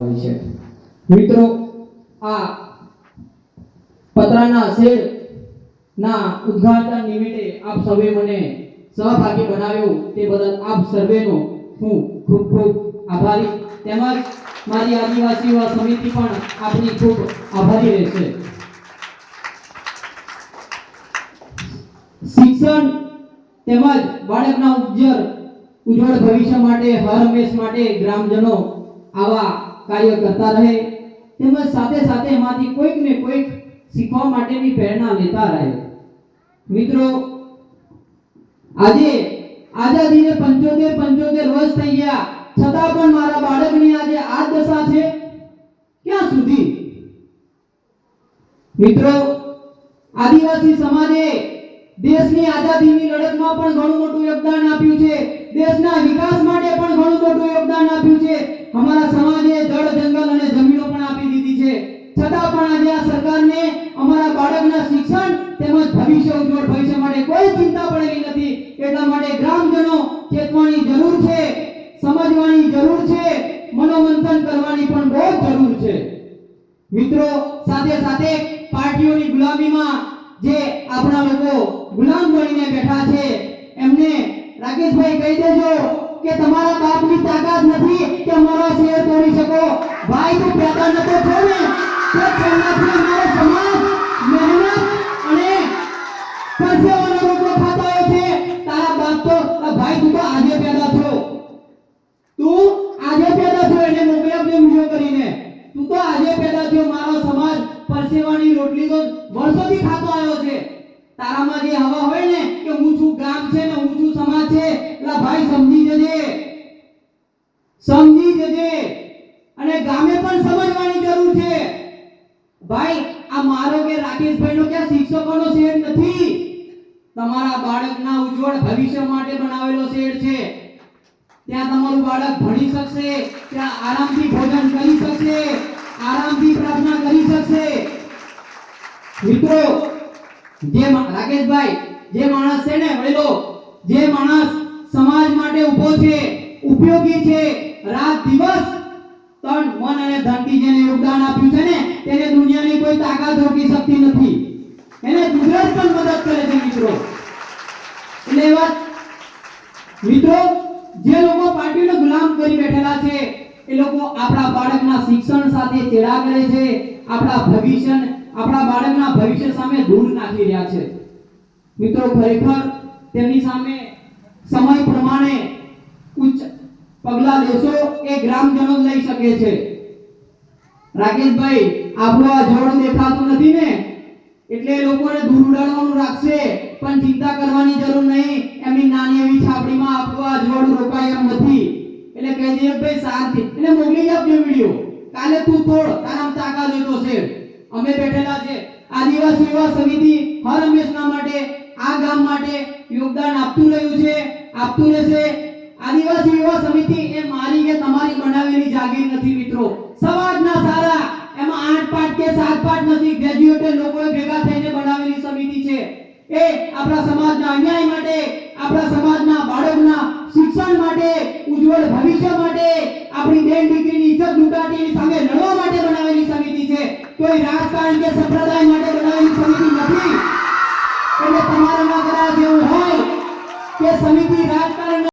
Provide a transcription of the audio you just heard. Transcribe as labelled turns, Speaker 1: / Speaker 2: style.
Speaker 1: છે મિત્રો, આ પતરાના શેડ ના ઉદ્ઘાટન નિમિત્તે આપ સૌએ મને સહભાગી બનાવ્યો તે બદલ આપ સર્વેનો હું ખૂબ ખૂબ આભારી. તેમજ મારી આદિવાસી યુવા સમિતિ પણ આપની ખૂબ આભારી રહેશે. શિક્ષણ તેમજ બાળકના ઉજ્જવળ ભવિષ્ય માટે, હર હંમેશ માટે ગ્રામજનો આવા કાર્ય કરતા રહે. તેમજ સાથે સાથે એમાંથી કોઈક ને કોઈક શીખવા માટેની પ્રેરણા લેતા રહે. મિત્રો, આજે આઝાદીને પંચોતેર પંચોતેર વર્ષ થઈ ગયા. છતાં પણ મારા બાળકની આજે આ દશા છે. ક્યાં સુધી? મિત્રો, આદિવાસી સમાજે દેશની આઝાદીની લડતમાં પણ ઘણું મોટું યોગદાન આપ્યું છે. દેશના વિકાસ માટે પણ ઘણું મોટું યોગદાન આપ્યું છે. અમારા સમાજે જંગલ અને જમીનો પણ આપી દીધી છે. છતાં પણ આજે આ સરકારને અમારા બાળકના શિક્ષણ તેમજ ભવિષ્ય ઉજ્જવળ ભવિષ્ય માટે કોઈ ચિંતા પડેલી નથી. એટલા માટે ગ્રામજનો ચેતવાની જરૂર છે, સમજવાની જરૂર છે, મનોમંથન કરવાની પણ બહુ જરૂર છે. મિત્રો, સાથે સાથે પાર્ટીઓની ગુલામીમાં જે આપણા લોકો ગુલામ બનીને બેઠા છે, એમને રાકેશભાઈ કહી દેજો કે તમારા બાપની તાકાત નથી સમાજ પરસેવાનો રોટલો તો વર્ષોથી ખાતો આવ્યો છે. તારામાં જે કે ઊંચું ગામ છે ને ઊંચું સમાજ છે, એટલે ભાઈ સમજી જજે. સમજી જજે અને ગામે પણ સમજવાની જરૂર છે ભાઈ, આ મારો કે રાકેશભાઈનો કે શિક્ષકોનો શેર નથી? તમારા બાળકના ઉજ્જવળ ભવિષ્ય માટે બનાવેલો શેર છે. ત્યાં તમારું બાળક ભણી શકશે, ત્યાં આરામથી ભોજન કરી શકશે, આરામથી પ્રાર્થના કરી શકશે. મિત્રો, જે રાકેશભાઈ, જે માણસ છે ને વડીલો જે માણસ સમાજ માટે ઊભો છે, ઉપયોગી છે, રાત દિવસ તન, મન અને ધનથી જેને યોગદાન આપ્યું છે ને, તેને દુનિયાની કોઈ તાકાત રોકી શકતી નથી. એને કુદરત પણ મદદ કરે છે, મિત્રો. એટલે વાત, મિત્રો, જે લોકો પાર્ટીનો ગુલામ કરી બેઠેલા છે, એ લોકો આપણા બાળકના શિક્ષણ સાથે ચેડા કરે છે, આપણા ભવિષ્ય, આપણા બાળકના ભવિષ્ય સામે ધૂળ નાખી રહ્યા છે. મિત્રો, ખરેખર તેમની સામે સમય પ્રમાણે પગલા લેશો એ ગ્રામજનો લઈ શકે છે. રાકેશભાઈ, આપણો આ જળ દેખાતું નથી ને? એટલે લોકોને દૂર ઉડાડવાનું રાખશે, પણ ચિંતા કરવાની જરૂર નહીં. એમની નાની એવી છાપડીમાં આપણું આ જળ રોકાય એમ નથી. એટલે કહી દઈએ, ભાઈ, શાંતિ. એટલે મોકલી આપજો વીડિયો. કાલે તું તોડ તારામ તાકા હોય છે. અમે બેઠેલા છે. આદિવાસી યુવા સમિતિ હર હંમેશના માટે, આ ગામ માટે યોગદાન આપતું રહ્યું છે, આપતું રહેશે. આદિવાસી યુવા સમિતિ એ મારી કે તમારી બનાવેલી જાગીર નથી મિત્રો. સમાજના સારા, એમાં આઠ પાઠ કે સાત પાઠ નથી ગ્રેજ્યુએટેડ લોકોએ ભેગા થઈને બનાવેલી સમિતિ છે. એ આપણા સમાજના અન્યાય માટે, આપણા સમાજના બાળકના શિક્ષણ માટે, ઉજ્જવળ ભવિષ્ય માટે, આપણી બેન દીકરીની ઇજ્જત લૂંટાતી સામે લડવા માટે બનાવેલી સમિતિ છે. કોઈ રાજકારણ કે સંપ્રદાય માટે બનાવેલી સમિતિ નથી. એટલે તમારા ના કરાય એવું હોય કે સમિતિ રાજકારણ